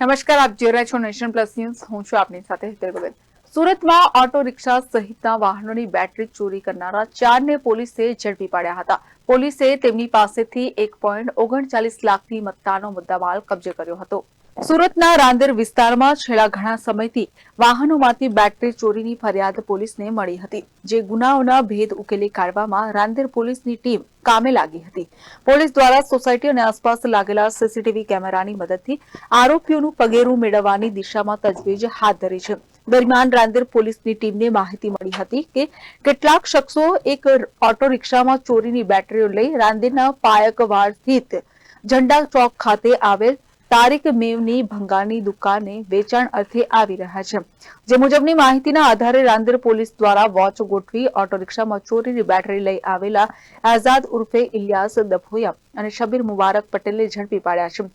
નમસ્કાર, આપ જોઈ રહ્યા છો નેશન પ્લસ ન્યૂઝ. હું છું આપની સાથે હિતર ભગત સુરતમાં ઓટો રિક્ષા સહિતના વાહનોની બેટરી ચોરી કરનારા ચારને પોલીસે ઝડપી પાડ્યા હતા. પોલીસે તેમની પાસેથી એક પોઈન્ટ ઓગણચાલીસ લાખની મત્તાનો મુદ્દામાલ કબજે કર્યો હતો. સુરતના રાંદેર વિસ્તારમાં છેલ્લા ઘણા સમયથી વાહનોમાંથી બેટરી ચોરીની ફરિયાદ પોલીસને મળી હતી, જે ગુનાઓના ભેદ ઉકેલી કાઢવામાં રાંદેર પોલીસની ટીમ કામે લાગી હતી. પોલીસ દ્વારા સોસાયટી અને આસપાસ લાગેલા સીસીટીવી કેમેરાની મદદથી આરોપીઓનું પગેરું મેળવવાની દિશામાં તજવીજ હાથ ધરી છે. દરમિયાન રાંદેર પોલીસની ટીમને માહિતી મળી હતી કે કેટલાક શખ્સો એક ઓટો રિક્ષામાં ચોરીની બેટરીઓ લઈ રાંદેરના પાયકવાડ સ્થિત ઝંડા ચોક ખાતે આવેલ તારીક મેવની ભંગારની દુકાને વેચાણ અર્થે આવી રહ્યા છે. જે મુજબની માહિતીના આધારે રાંદેર પોલીસ દ્વારા વોચ ગોઠવી ઓટો રિક્ષામાં ચોરીની બેટરી લઈ આવેલા આઝાદ ઉર્ફે ઇલિયાસ દભોયા અને શબીર મુબારક પટેલને ઝડપી પાડ્યા છે.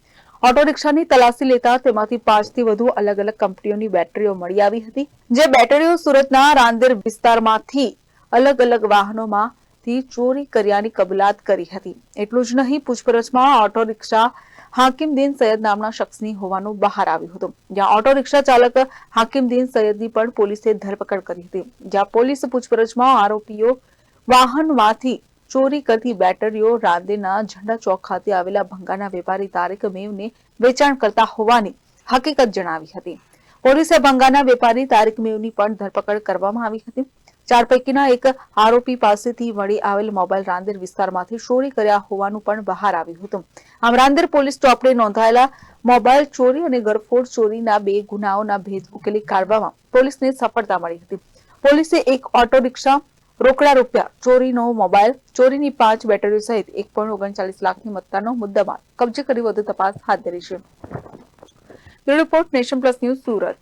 ઓટો રિક્ષાની તલાશી લેતા તેમાંથી પાંચથી વધુ અલગ અલગ કંપનીઓની બેટરીઓ મળી આવી હતી, જે બેટરીઓ સુરતના રાંદેર વિસ્તારમાંથી અલગ અલગ વાહનોમાંથી ચોરી કર્યાની કબૂલાત કરી હતી. એટલું જ નહીં, પૂછપરછમાં ઓટો રિક્ષા હાકિમદીન સૈયદ નામના શખ્સની હોવાનું બહાર આવ્યું હતું. જ્યાં ઓટો રિક્ષા ચાલક હાકીમદીન સૈયદની પણ પોલીસે ધરપકડ કરી હતી. જ્યાં પોલીસ પૂછપરછમાં આરોપીઓ વાહનમાંથી ચોરી કરતી બેટરીઓ રાંદેના ઝંડા ચોક ખાતે આવેલા ભંગાના વેપારી તારેક મેવને વેચાણ કરતા હોવાની હકીકત જણાવી હતી. પોલીસે ભંગાના વેપારી તારેક મેવની પણ ધરપકડ કરવામાં આવી હતી. ચાર પૈકીના એક આરોપી પાસેથી મળી આવેલ મોબાઈલ રાંદેર વિસ્તારમાંથી ચોરી કર્યા હોવાનું પણ બહાર આવ્યું હતું. આમ રાંદેર પોલીસ ચોપડે નોંધાયેલા મોબાઈલ ચોરી અને ગરફોડ ચોરીના બે ગુનાઓના ભેદ ઉકેલી કાઢવામાં પોલીસને સફળતા મળી હતી. પોલીસે એક ઓટો રિક્ષા રોકડા રૂપિયા ચોરીનો મોબાઈલ, ચોરીની પાંચ બેટરીઓ સહિત એક પોઈન્ટ ઓગણચાલીસ લાખની મત્તાનો મુદ્દામાલ કબજે કરી વધુ તપાસ હાથ ધરી છે. Report nation plus news Surat.